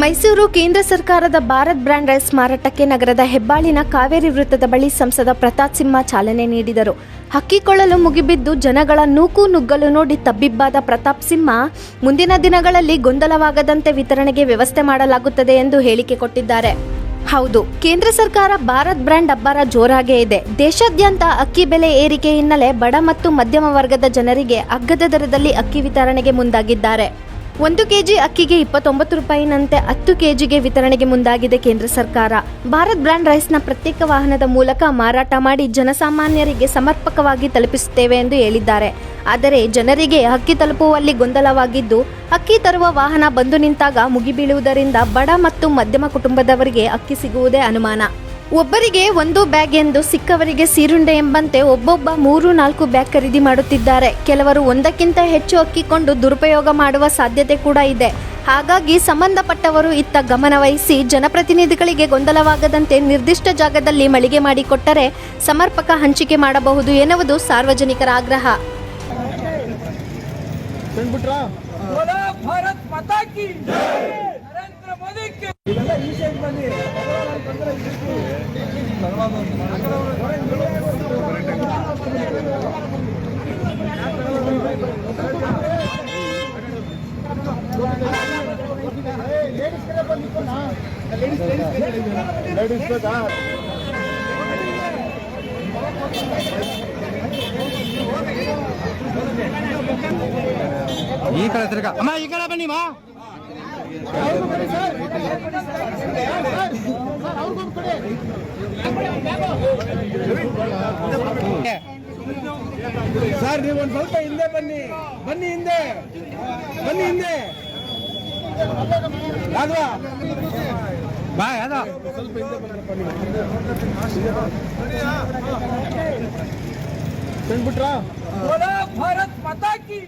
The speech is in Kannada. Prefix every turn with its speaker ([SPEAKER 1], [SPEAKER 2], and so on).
[SPEAKER 1] ಮೈಸೂರು ಕೇಂದ್ರ ಸರ್ಕಾರದ ಭಾರತ್ ಬ್ರ್ಯಾಂಡ್ ರೈಸ್ ಮಾರಾಟಕ್ಕೆ ನಗರದ ಹೆಬ್ಬಾಳಿನ ಕಾವೇರಿ ವೃತ್ತದ ಬಳಿ ಸಂಸದ ಪ್ರತಾಪ್ ಸಿಂಹ ಚಾಲನೆ ನೀಡಿದರು. ಹಕ್ಕಿಕೊಳ್ಳಲು ಮುಗಿಬಿದ್ದು ಜನಗಳ ನೂಕು ನುಗ್ಗಲು ನೋಡಿ ತಬ್ಬಿಬ್ಬಾದ ಪ್ರತಾಪ್ ಸಿಂಹ ಮುಂದಿನ ದಿನಗಳಲ್ಲಿ ಗೊಂದಲವಾಗದಂತೆ ವಿತರಣೆಗೆ ವ್ಯವಸ್ಥೆ ಮಾಡಲಾಗುತ್ತದೆ ಎಂದು ಹೇಳಿಕೆ ಕೊಟ್ಟಿದ್ದಾರೆ. ಹೌದು, ಕೇಂದ್ರ ಸರ್ಕಾರ ಭಾರತ್ ಬ್ರ್ಯಾಂಡ್ ಅಬ್ಬರ ಜೋರಾಗೇ ಇದೆ. ದೇಶಾದ್ಯಂತ ಅಕ್ಕಿ ಬೆಲೆ ಏರಿಕೆ ಹಿನ್ನೆಲೆ ಬಡ ಮತ್ತು ಮಧ್ಯಮ ವರ್ಗದ ಜನರಿಗೆ ಅಗ್ಗದ ದರದಲ್ಲಿ ಅಕ್ಕಿ ವಿತರಣೆಗೆ ಮುಂದಾಗಿದ್ದಾರೆ. ಒಂದು ಕೆಜಿ ಅಕ್ಕಿಗೆ ಇಪ್ಪತ್ತೊಂಬತ್ತು ರೂಪಾಯಿನಂತೆ ಹತ್ತು ಕೆಜಿಗೆ ವಿತರಣೆಗೆ ಮುಂದಾಗಿದೆ ಕೇಂದ್ರ ಸರ್ಕಾರ. ಭಾರತ್ ಬ್ರ್ಯಾಂಡ್ ರೈಸ್ನ ಪ್ರತ್ಯೇಕ ವಾಹನದ ಮೂಲಕ ಮಾರಾಟ ಮಾಡಿ ಜನಸಾಮಾನ್ಯರಿಗೆ ಸಮರ್ಪಕವಾಗಿ ತಲುಪಿಸುತ್ತೇವೆ ಎಂದು ಹೇಳಿದ್ದಾರೆ. ಆದರೆ ಜನರಿಗೆ ಅಕ್ಕಿ ತಲುಪುವಲ್ಲಿ ಗೊಂದಲವಾಗಿದ್ದು, ಅಕ್ಕಿ ತರುವ ವಾಹನ ಬಂದು ನಿಂತಾಗ ಮುಗಿಬೀಳುವುದರಿಂದ ಬಡ ಮತ್ತು ಮಧ್ಯಮ ಕುಟುಂಬದವರಿಗೆ ಅಕ್ಕಿ ಸಿಗುವುದೇ ಅನುಮಾನ. ಒಬ್ಬರಿಗೆ ಒಂದು ಬ್ಯಾಗ್ ಎಂದು ಸಿಕ್ಕವರಿಗೆ ಸೀರುಂಡೆ ಎಂಬಂತೆ ಒಬ್ಬೊಬ್ಬ ಮೂರು ನಾಲ್ಕು ಬ್ಯಾಗ್ ಖರೀದಿ ಮಾಡುತ್ತಿದ್ದಾರೆ. ಕೆಲವರು ಒಂದಕ್ಕಿಂತ ಹೆಚ್ಚು ಅಕ್ಕಿಕೊಂಡು ದುರುಪಯೋಗ ಮಾಡುವ ಸಾಧ್ಯತೆ ಕೂಡ ಇದೆ. ಹಾಗಾಗಿ ಸಂಬಂಧಪಟ್ಟವರು ಇತ್ತ ಗಮನವಹಿಸಿ ಜನಪ್ರತಿನಿಧಿಗಳಿಗೆ ಗೊಂದಲವಾಗದಂತೆ ನಿರ್ದಿಷ್ಟ ಜಾಗದಲ್ಲಿ ಮಳಿಗೆ ಮಾಡಿಕೊಟ್ಟರೆ ಸಮರ್ಪಕ ಹಂಚಿಕೆ ಮಾಡಬಹುದು ಎನ್ನುವುದು ಸಾರ್ವಜನಿಕರ ಆಗ್ರಹ.
[SPEAKER 2] ಕಂಡ್ಬಿಟ್ರಾ
[SPEAKER 3] லேடிஸ்
[SPEAKER 2] தான் ಈ
[SPEAKER 4] ಕಡೆ ತಿರ್ಗ ಅಮ್ಮ ಈ ಕಡೆ ಬನ್ನಿಮ್ಮ
[SPEAKER 2] ಸರ್, ನೀವು ಒಂದು ಸ್ವಲ್ಪ ಹಿಂದೆ ಬನ್ನಿ. ಬನ್ನಿ ಹಿಂದೆ. ಬನ್ನಿ ಹಿಂದೆ. ಯಾದವಾ
[SPEAKER 4] ಬಾ ಯಾದ
[SPEAKER 2] ಸ್ವಲ್ಪ ಹಿಂದೆ
[SPEAKER 3] ಬಂದ್ಬಿಟ್ರಾ ಭಾರತ್ ಮಾತಾ ಕಿ